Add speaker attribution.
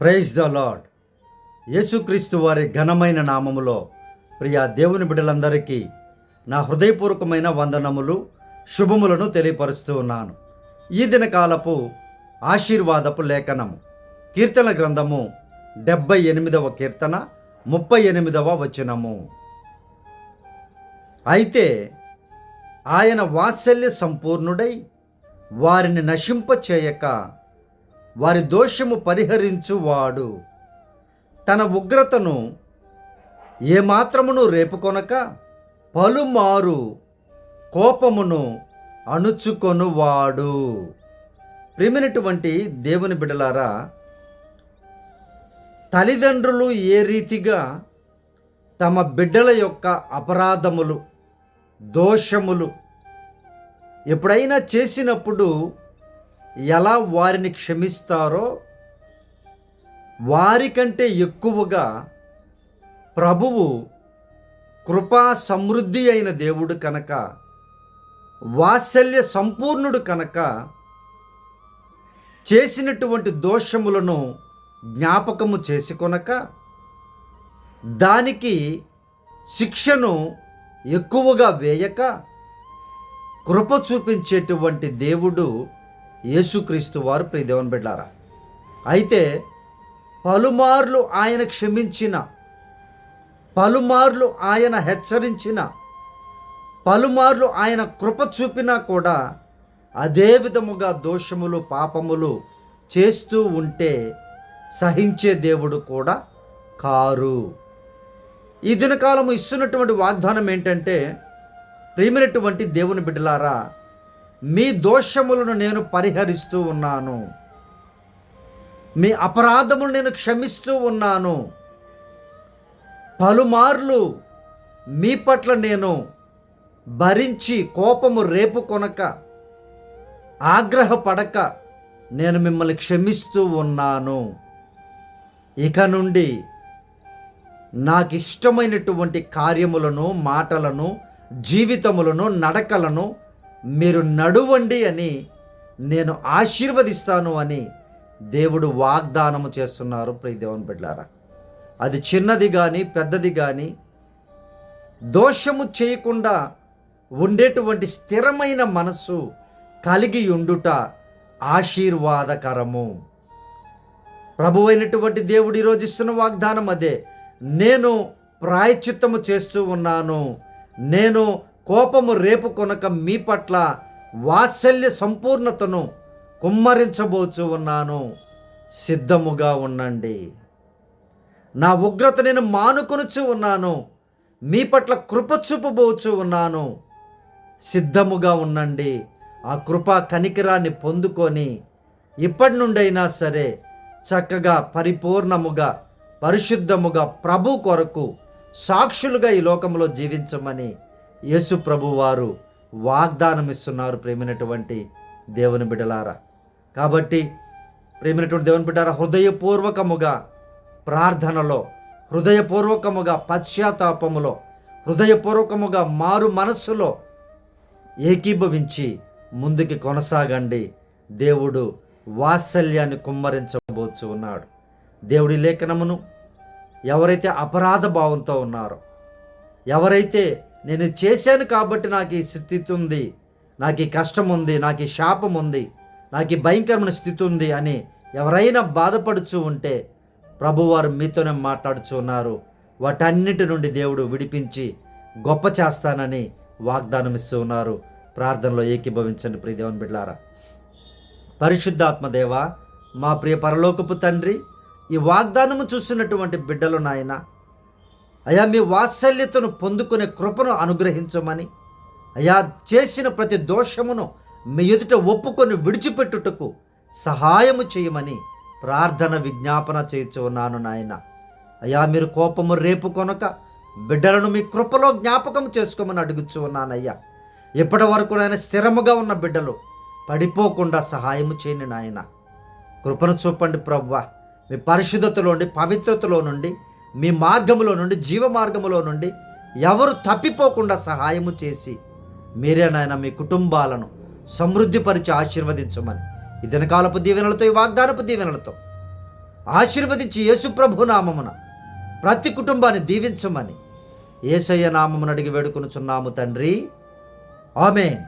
Speaker 1: Praise the lord యేసుక్రీస్తు వారి ఘనమైన నామములో ప్రియ దేవుని బిడ్డలందరికీ నా హృదయపూర్వకమైన వందనములు శుభములను తెలియపరుస్తూ ఉన్నాను. ఈ దినకాలపు ఆశీర్వాదపు లేఖనము కీర్తన గ్రంథము డెబ్బై ఎనిమిదవ కీర్తన ముప్పై ఎనిమిదవ వచనము. అయితే ఆయన వాత్సల్య సంపూర్ణుడై వారిని నశింపచేయక వారి దోషము పరిహరించువాడు. తన ఉగ్రతను ఏమాత్రమును రేపుకొనక పలుమారు కోపమును అణుచుకొనువాడు. ప్రేమినటువంటి దేవుని బిడలారా తల్లిదండ్రులు ఏ రీతిగా తమ బిడ్డల యొక్క అపరాధములు దోషములు ఎప్పుడైనా చేసినప్పుడు ఎలా వారిని క్షమిస్తారో వారికంటే ఎక్కువగా ప్రభువు కృపా సమృద్ధి అయిన దేవుడు కనుక వాత్సల్య సంపూర్ణుడు కనుక చేసినటువంటి దోషములను జ్ఞాపకము చేసుకొనక దానికి శిక్షను ఎక్కువగా వేయక కృప చూపించేటువంటి దేవుడు యేసుక్రీస్తు వారు ప్రియదేవన్ బిడ్డారా అయితే పలుమార్లు ఆయన క్షమించిన పలుమార్లు ఆయన హెచ్చరించిన పలుమార్లు ఆయన కృప చూపినా కూడా అదే విధముగా దోషములు పాపములు చేస్తూ ఉంటే సహించే దేవుడు కూడా కారు. ఈ దినకాలము ఇస్తున్నటువంటి వాగ్దానం ఏంటంటే ప్రేమినటువంటి దేవుని బిడ్డలారా మీ దోషములను నేను పరిహరిస్తూ ఉన్నాను. మీ అపరాధములు నేను క్షమిస్తూ ఉన్నాను. పలుమార్లు మీ పట్ల నేను భరించి కోపము రేపు కొనక ఆగ్రహపడక నేను మిమ్మల్ని క్షమిస్తూ ఉన్నాను. ఇక నుండి నాకు ఇష్టమైనటువంటి కార్యములను మాటలను జీవితములను నడకలను మీరు నడువండి అని నేను ఆశీర్వదిస్తాను అని దేవుడు వాగ్దానము చేస్తున్నారు. ప్రియ దేవుని బిడ్డారా అది చిన్నది కానీ పెద్దది కానీ దోషము చేయకుండా ఉండేటువంటి స్థిరమైన మనస్సు కలిగి ఉండుట ఆశీర్వాదకరము. ప్రభు అయినటువంటి దేవుడు ఈరోజు ఇస్తున్న వాగ్దానం అదే. నేను ప్రాయచిత్తము చేస్తూ ఉన్నాను. నేను కోపము రేపు కొనక మీ పట్ల వాత్సల్య సంపూర్ణతను కుమ్మరించబోచు ఉన్నాను. సిద్ధముగా ఉండండి. నా ఉగ్రత నేను మానుకొనుచు ఉన్నాను. మీ పట్ల కృప చూపబోచు ఉన్నాను. సిద్ధముగా ఉండండి. ఆ కృప కనికిరాన్ని పొందుకొని ఇప్పటి నుండైనా సరే చక్కగా పరిపూర్ణముగా పరిశుద్ధముగా ప్రభు కొరకు సాక్షులుగా ఈ లోకంలో జీవించమని యేసు ప్రభు వారు వాగ్దానం ఇస్తున్నారు ప్రేమైనటువంటి దేవుని బిడలారా కాబట్టి ప్రేమైనటువంటి దేవుని బిడ్డారా హృదయపూర్వకముగా ప్రార్థనలో హృదయపూర్వకముగా పశ్చాత్తాపములో హృదయపూర్వకముగా మారు మనస్సులో ఏకీభవించి ముందుకి కొనసాగండి. దేవుడు వాత్సల్యాన్ని కుమ్మరించబోచు ఉన్నాడు. దేవుడి లేఖనమును ఎవరైతే అపరాధ భావంతో ఉన్నారో ఎవరైతే నేను చేశాను కాబట్టి నాకు ఈ స్థితి ఉంది. నాకు ఈ కష్టం ఉంది. నాకు ఈ శాపం ఉంది. నాకు ఈ భయంకరమైన స్థితి ఉంది అని ఎవరైనా బాధపడుచు ఉంటే ప్రభువారు మీతోనే మాట్లాడుచు ఉన్నారు. వాటన్నిటి నుండి దేవుడు విడిపించి గొప్ప చేస్తానని వాగ్దానం ఇస్తూ ఉన్నారు. ప్రార్థనలో ఏకీభవించండి ప్రియ దేవుని బిడ్డారా పరిశుద్ధాత్మదేవ మా ప్రియ పరలోకపు తండ్రి ఈ వాగ్దానము చూసినటువంటి బిడ్డలు నాయన అయా మీ వాత్సల్యతను పొందుకునే కృపను అనుగ్రహించమని. అయా చేసిన ప్రతి దోషమును మీ ఎదుట ఒప్పుకొని విడిచిపెట్టుటకు సహాయము చేయమని ప్రార్థన విజ్ఞాపన చేయించున్నాను నాయన. అయా మీరు కోపము రేపు కొనక బిడ్డలను మీ కృపలో జ్ఞాపకం చేసుకోమని అడుగుచు ఉన్నానయ్యా ఇప్పటి వరకు నాయన స్థిరముగా ఉన్న బిడ్డలు పడిపోకుండా సహాయము చేయని నాయన. కృపను చూపండి ప్రవ్వ మీ పరిశుద్ధతలో నుండి పవిత్రతలో నుండి మీ మార్గములో నుండి జీవ మార్గములో నుండి ఎవరు తప్పిపోకుండా సహాయము చేసి మీరే నాయన మీ కుటుంబాలను సమృద్ధిపరిచి ఆశీర్వదించమని. ఈ దినకాలపు దీవెనలతో ఈ వాగ్దానపు దీవెనలతో ఆశీర్వదించి యేసుప్రభు నామమున ప్రతి కుటుంబాన్ని దీవించమని. ఏసయ్య నామమున అడిగి వేడుకొనుచున్నాము తండ్రి. ఆమెన్.